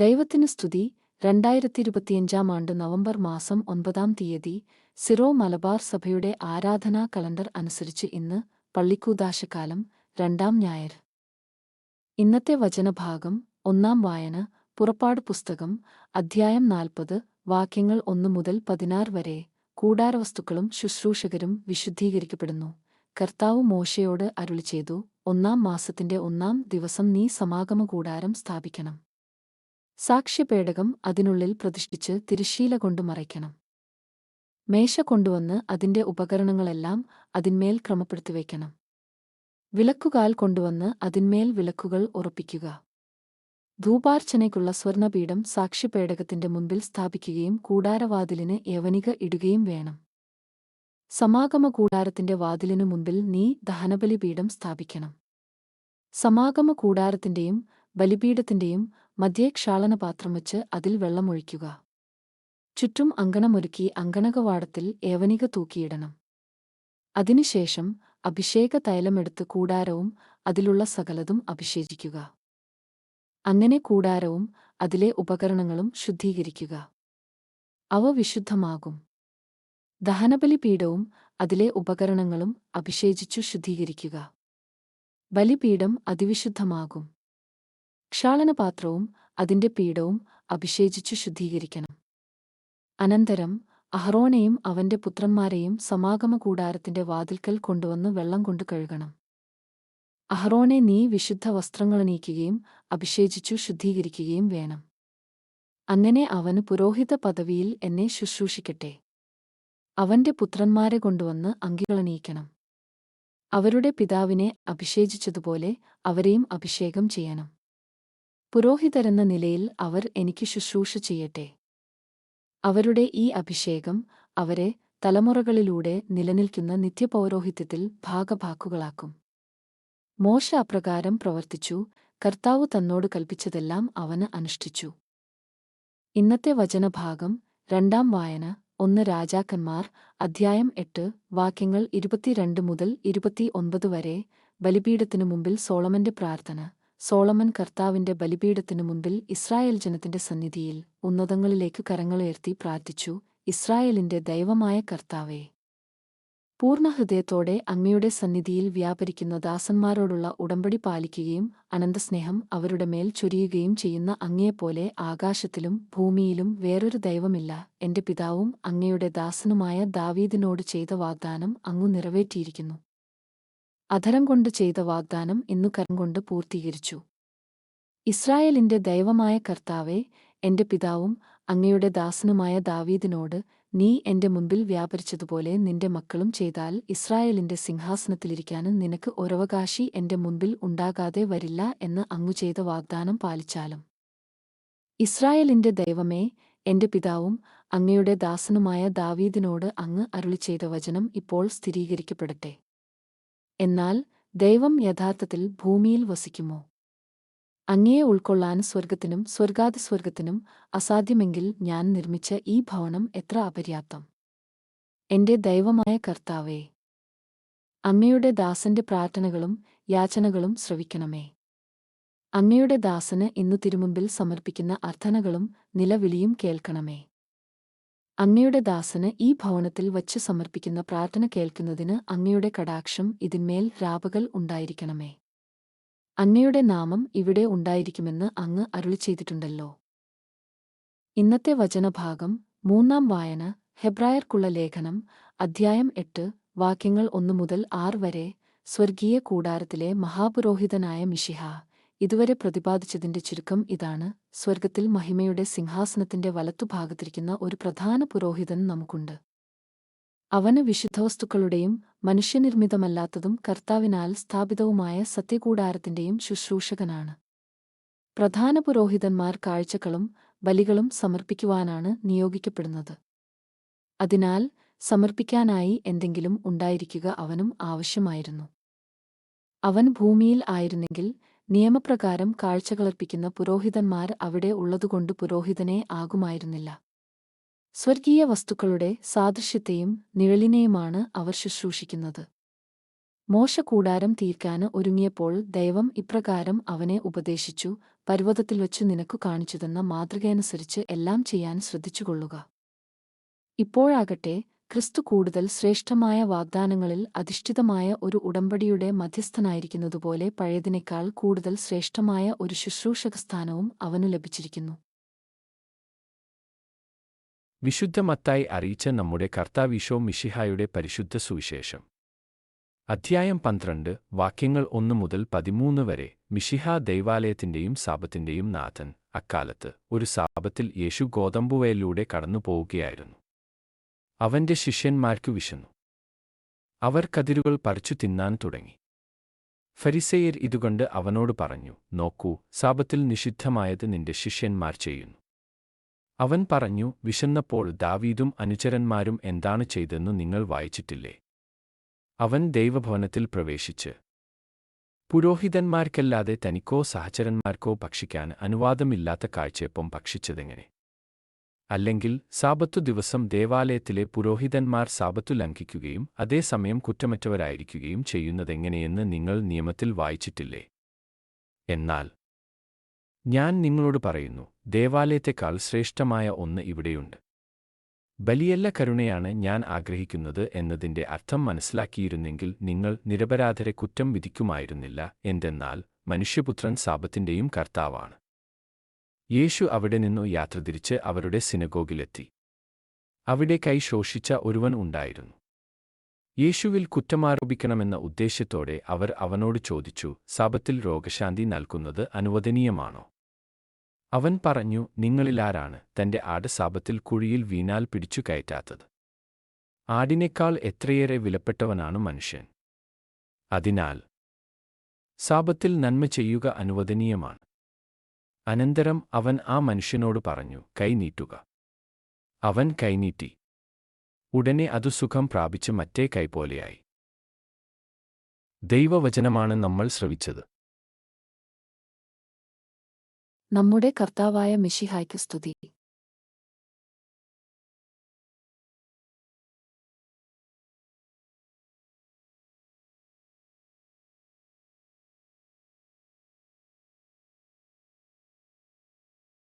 ദൈവത്തിന് സ്തുതി. രണ്ടായിരത്തി ഇരുപത്തിയഞ്ചാം ആണ്ട് നവംബർ മാസം ഒൻപതാം തീയതി സിറോ മലബാർ സഭയുടെ ആരാധനാ കലണ്ടർ അനുസരിച്ച് ഇന്ന് പള്ളിക്കൂദാശക്കാലം രണ്ടാം ഞായർ. ഇന്നത്തെ വചനഭാഗം ഒന്നാം വായന പുറപ്പാട് പുസ്തകം അധ്യായം നാൽപ്പത് വാക്യങ്ങൾ ഒന്നു മുതൽ പതിനാറ് വരെ. കൂടാരവസ്തുക്കളും ശുശ്രൂഷകരും വിശുദ്ധീകരിക്കപ്പെടുന്നു. കർത്താവ് മോശയോട് അരുളി ചെയ്തു ഒന്നാം മാസത്തിന്റെ ഒന്നാം ദിവസം നീ സമാഗമ കൂടാരം സ്ഥാപിക്കണം. സാക്ഷ്യപേടകം അതിനുള്ളിൽ പ്രതിഷ്ഠിച്ച് തിരിശീല കൊണ്ട് മറയ്ക്കണം. മേശ കൊണ്ടുവന്ന് അതിന്റെ ഉപകരണങ്ങളെല്ലാം അതിന്മേൽ ക്രമപ്പെടുത്തി വയ്ക്കണം വിലക്കുകാൽ കൊണ്ടുവന്ന് അതിന്മേൽ വിലക്കുകൾ ഉറപ്പിക്കുക. ധൂപാർച്ചനയ്ക്കുള്ള സ്വർണപീഠം സാക്ഷ്യപേടകത്തിന്റെ മുമ്പിൽ സ്ഥാപിക്കുകയും കൂടാരവാതിലിന് യവനിക ഇടുകയും വേണം. സമാഗമ കൂടാരത്തിന്റെ വാതിലിനു മുമ്പിൽ നീ ദഹനബലിപീഠം സ്ഥാപിക്കണം. സമാഗമ കൂടാരത്തിന്റെയും ബലിപീഠത്തിന്റെയും മധ്യേ ക്ഷാളനപാത്രം വച്ച് അതിൽ വെള്ളമൊഴിക്കുക. ചുറ്റും അങ്കണമൊരുക്കി അങ്കണകവാടത്തിൽ ഏവനിക തൂക്കിയിടണം. അതിനുശേഷം അഭിഷേക തൈലമെടുത്ത് കൂടാരവും അതിലുള്ള സകലതും അഭിഷേചിക്കുക അങ്ങനെ കൂടാരവും അതിലെ ഉപകരണങ്ങളും ശുദ്ധീകരിക്കുക. അവ വിശുദ്ധമാകും. ദഹനബലിപീഠവും അതിലെ ഉപകരണങ്ങളും അഭിഷേചിച്ചു ശുദ്ധീകരിക്കുക. ബലിപീഠം അതിവിശുദ്ധമാകും. ക്ഷാളനപാത്രവും അതിന്റെ പീഠവും അഭിഷേചിച്ചു ശുദ്ധീകരിക്കണം. അനന്തരം അഹ്റോനെയും അവന്റെ പുത്രന്മാരെയും സമാഗമ കൂടാരത്തിന്റെ വാതിൽക്കൽ കൊണ്ടുവന്ന് വെള്ളം കൊണ്ടു കഴുകണം. അഹ്റോനെ നീ വിശുദ്ധ വസ്ത്രങ്ങളണീക്കുകയും അഭിഷേചിച്ചു ശുദ്ധീകരിക്കുകയും വേണം. അങ്ങനെ അവന് പുരോഹിത പദവിയിൽ എന്നെ ശുശ്രൂഷിക്കട്ടെ. അവന്റെ പുത്രന്മാരെ കൊണ്ടുവന്ന് അങ്കികളണീക്കണം അവരുടെ പിതാവിനെ അഭിഷേചിച്ചതുപോലെ അവരെയും അഭിഷേകം ചെയ്യണം. പുരോഹിതരെന്ന നിലയിൽ അവർ എനിക്ക് ശുശ്രൂഷ ചെയ്യട്ടെ. അവരുടെ ഈ അഭിഷേകം അവരെ തലമുറകളിലൂടെ നിലനിൽക്കുന്ന നിത്യപൗരോഹിത്യത്തിൽ ഭാഗഭാക്കുകളാക്കും. മോശ അപ്രകാരം പ്രവർത്തിച്ചു കർത്താവ് തന്നോട് കൽപ്പിച്ചതെല്ലാം അവന് അനുഷ്ഠിച്ചു. ഇന്നത്തെ വചനഭാഗം രണ്ടാം വായന ഒന്ന് രാജാക്കന്മാർ അധ്യായം എട്ട് വാക്യങ്ങൾ ഇരുപത്തിരണ്ട് മുതൽ ഇരുപത്തിയൊൻപത് വരെ ബലിപീഠത്തിനു മുമ്പിൽ സോളമന്റെ പ്രാർത്ഥന. സോളമൻ കർത്താവിന്റെ ബലിപീഠത്തിനു മുമ്പിൽ ഇസ്രായേൽ ജനത്തിന്റെ സന്നിധിയിൽ ഉന്നതങ്ങളിലേക്ക് കരങ്ങളുയർത്തി പ്രാർത്ഥിച്ചു ഇസ്രായേലിന്റെ ദൈവമായ കർത്താവേ പൂർണഹൃദയത്തോടെ അങ്ങയുടെ സന്നിധിയിൽ വ്യാപരിക്കുന്ന ദാസന്മാരോടുള്ള ഉടമ്പടി പാലിക്കുകയും അനന്തസ്നേഹം അവരുടെ മേൽ ചൊരിയുകയും ചെയ്യുന്ന അങ്ങയെപ്പോലെ ആകാശത്തിലും ഭൂമിയിലും വേറൊരു ദൈവമില്ല. എന്റെ പിതാവും അങ്ങയുടെ ദാസനുമായ ദാവീദിനോട് ചെയ്ത വാഗ്ദാനം അങ്ങു നിറവേറ്റിയിരിക്കുന്നു. അധരം കൊണ്ട് ചെയ്ത വാഗ്ദാനം ഇന്നു കരം കൊണ്ട് പൂർത്തീകരിച്ചു. ഇസ്രായേലിന്റെ ദൈവമായ കർത്താവെ എന്റെ പിതാവും അങ്ങയുടെ ദാസനുമായ ദാവീദിനോട് നീ എന്റെ മുമ്പിൽ വ്യാപരിച്ചതുപോലെ നിന്റെ മക്കളും ചെയ്താൽ ഇസ്രായേലിന്റെ സിംഹാസനത്തിലിരിക്കാനും നിനക്ക് ഒരവകാശി എന്റെ മുമ്പിൽ ഉണ്ടാകാതെ വരില്ല എന്ന് അങ്ങു ചെയ്ത വാഗ്ദാനം പാലിച്ചാലും. ഇസ്രായേലിന്റെ ദൈവമേ എന്റെ പിതാവും അങ്ങയുടെ ദാസനുമായ ദാവീദിനോട് അങ്ങ് അരുളി ചെയ്ത വചനം ഇപ്പോൾ സ്ഥിരീകരിക്കപ്പെടട്ടെ. എന്നാൽ ദൈവം യഥാർത്ഥത്തിൽ ഭൂമിയിൽ വസിക്കുമോ? അങ്ങയെ ഉൾക്കൊള്ളാൻ സ്വർഗത്തിനും സ്വർഗാതിസ്വർഗത്തിനും അസാധ്യമെങ്കിൽ ഞാൻ നിർമ്മിച്ച ഈ ഭവനം എത്ര അപര്യാപ്തം. എന്റെ ദൈവമായ കർത്താവേ അമ്മയുടെ ദാസന്റെ പ്രാർത്ഥനകളും യാചനകളും ശ്രവിക്കണമേ. അമ്മയുടെ ദാസന് ഇന്നു തിരുമുമ്പിൽ സമർപ്പിക്കുന്ന അർത്ഥനകളും നിലവിളിയും കേൾക്കണമേ. അങ്ങയുടെ ദാസന് ഈ ഭവനത്തിൽ വച്ച് സമർപ്പിക്കുന്ന പ്രാർത്ഥന കേൾക്കുന്നതിന് അങ്ങയുടെ കടാക്ഷം ഇതിന്മേൽ രാപകൽ ഉണ്ടായിരിക്കണമേ. അങ്ങയുടെ നാമം ഇവിടെ ഉണ്ടായിരിക്കുമെന്ന് അങ്ങ് അരുളി ചെയ്തിട്ടുണ്ടല്ലോ. ഇന്നത്തെ വചനഭാഗം മൂന്നാം വായന ഹെബ്രായർക്കുള്ള ലേഖനം അധ്യായം എട്ട് വാക്യങ്ങൾ ഒന്നു മുതൽ ആറ് വരെ സ്വർഗീയ കൂടാരത്തിലെ മഹാപുരോഹിതനായ മിഷിഹ ഇതുവരെ പ്രതിപാദിച്ചതിന്റെ ചുരുക്കം ഇതാണ്. സ്വർഗത്തിൽ മഹിമയുടെ സിംഹാസനത്തിന്റെ വലത്തുഭാഗത്തിരിക്കുന്ന ഒരു പ്രധാന പുരോഹിതൻ നമുക്കുണ്ട്. അവന് വിശുദ്ധവസ്തുക്കളുടെയും മനുഷ്യനിർമ്മിതമല്ലാത്തതും കർത്താവിനാൽ സ്ഥാപിതവുമായ സത്യകൂടാരത്തിന്റെയും ശുശ്രൂഷകനാണ്. പ്രധാന പുരോഹിതന്മാർ കാഴ്ചകളും ബലികളും സമർപ്പിക്കുവാനാണ് നിയോഗിക്കപ്പെടുന്നത്. അതിനാൽ സമർപ്പിക്കാനായി എന്തെങ്കിലും ഉണ്ടായിരിക്കുക അവനും ആവശ്യമായിരുന്നു. അവൻ ഭൂമിയിൽ ആയിരുന്നെങ്കിൽ നിയമപ്രകാരം കാഴ്ചകളർപ്പിക്കുന്ന പുരോഹിതന്മാർ അവിടെ ഉള്ളതുകൊണ്ട് പുരോഹിതനെ ആകുമായിരുന്നില്ല. സ്വർഗീയ വസ്തുക്കളുടെ സാദൃശ്യത്തെയും നിഴലിനെയുമാണ് അവർ ശുശ്രൂഷിക്കുന്നത്. മോശ കൂടാരം തീർക്കാന് ഒരുങ്ങിയപ്പോൾ ദൈവം ഇപ്രകാരം അവനെ ഉപദേശിച്ചു പർവതത്തിൽ വച്ചു നിനക്കു കാണിച്ചുതന്ന മാതൃകയനുസരിച്ച് എല്ലാം ചെയ്യാൻ ശ്രദ്ധിച്ചുകൊള്ളുക. ഇപ്പോഴാകട്ടെ ക്രിസ്തു കൂടുതൽ ശ്രേഷ്ഠമായ വാഗ്ദാനങ്ങളിൽ അധിഷ്ഠിതമായ ഒരു ഉടമ്പടിയുടെ മധ്യസ്ഥനായിരിക്കുന്നതുപോലെ പഴയതിനേക്കാൾ കൂടുതൽ ശ്രേഷ്ഠമായ ഒരു ശുശ്രൂഷക സ്ഥാനവും അവനു ലഭിച്ചിരിക്കുന്നു. വിശുദ്ധമത്തായി അറിയിച്ച നമ്മുടെ കർത്താവിശോ മിഷിഹായുടെ പരിശുദ്ധ സുവിശേഷം. അധ്യായം പന്ത്രണ്ട് വാക്യങ്ങൾ ഒന്നു മുതൽ പതിമൂന്ന് വരെ മിഷിഹ ദൈവാലയത്തിന്റെയും സാപത്തിന്റെയും നാഥൻ അക്കാലത്ത് ഒരു സാപത്തിൽ യേശു ഗോതമ്പുവയലിലൂടെ കടന്നുപോവുകയായിരുന്നു. അവന്റെ ശിഷ്യന്മാർക്കു വിശന്നു. അവർ കതിരുകൾ പറിച്ചു തിന്നാൻ തുടങ്ങി. ഫരിസേയർ ഇതുകൊണ്ട് അവനോട് പറഞ്ഞു നോക്കൂ സാപത്തിൽ നിഷിദ്ധമായത് നിന്റെ ശിഷ്യന്മാർ ചെയ്യുന്നു. അവൻ പറഞ്ഞു വിശന്നപ്പോൾ ദാവീദും അനുചരന്മാരും എന്താണ് ചെയ്തെന്നു നിങ്ങൾ വായിച്ചിട്ടില്ലേ? അവൻ ദൈവഭവനത്തിൽ പ്രവേശിച്ച്. പുരോഹിതന്മാർക്കല്ലാതെ തനിക്കോ സഹചരന്മാർക്കോ ഭക്ഷിക്കാൻ അനുവാദമില്ലാത്ത കാഴ്ചയപ്പം ഭക്ഷിച്ചതെങ്ങനെ? അല്ലെങ്കിൽ സാപത്തു ദിവസം ദേവാലയത്തിലെ പുരോഹിതന്മാർ സാപത്തു ലംഘിക്കുകയും അതേസമയം കുറ്റമറ്റവരായിരിക്കുകയും ചെയ്യുന്നതെങ്ങനെയെന്ന് നിങ്ങൾ നിയമത്തിൽ വായിച്ചിട്ടില്ലേ? എന്നാൽ ഞാൻ നിങ്ങളോട് പറയുന്നു ദേവാലയത്തെക്കാൾ ശ്രേഷ്ഠമായ ഒന്ന് ഇവിടെയുണ്ട്. ബലിയല്ല കരുണയാണ് ഞാൻ ആഗ്രഹിക്കുന്നത് എന്നതിന്റെ അർത്ഥം മനസ്സിലാക്കിയിരുന്നെങ്കിൽ നിങ്ങൾ നിരപരാധരെ കുറ്റം വിധിക്കുമായിരുന്നില്ല എന്തെന്നാൽ മനുഷ്യപുത്രൻ സാപത്തിന്റെയും കർത്താവാണ്. യേശു അവിടെ നിന്നു യാത്ര തിരിച്ച് അവരുടെ സിനഗോഗിലെത്തി. അവിടെ കൈ ശോഷിച്ച ഒരുവൻ ഉണ്ടായിരുന്നു. യേശുവിൽ കുറ്റമാരോപിക്കണമെന്ന ഉദ്ദേശ്യത്തോടെ അവർ അവനോട് ചോദിച്ചു സാപത്തിൽ രോഗശാന്തി നൽകുന്നത് അനുവദനീയമാണോ? അവൻ പറഞ്ഞു നിങ്ങളിലാരാണ് തന്റെ ആട് സാപത്തിൽ കുഴിയിൽ വീണാൽ പിടിച്ചു കയറ്റാത്തത്? ആടിനേക്കാൾ എത്രയേറെ വിലപ്പെട്ടവനാണ് മനുഷ്യൻ? അതിനാൽ സാപത്തിൽ നന്മ ചെയ്യുക അനുവദനീയമാണ്. അനന്തരം അവൻ ആ മനുഷ്യനോട് പറഞ്ഞു കൈനീട്ടുക അവൻ കൈനീട്ടി ഉടനെ അതു സുഖം പ്രാപിച്ച് മറ്റേ കൈപോലെയായി ദൈവവചനമാണ് നമ്മൾ ശ്രവിച്ചത്. നമ്മുടെ കർത്താവായ മിഷിഹായ്ക്ക് സ്തുതി.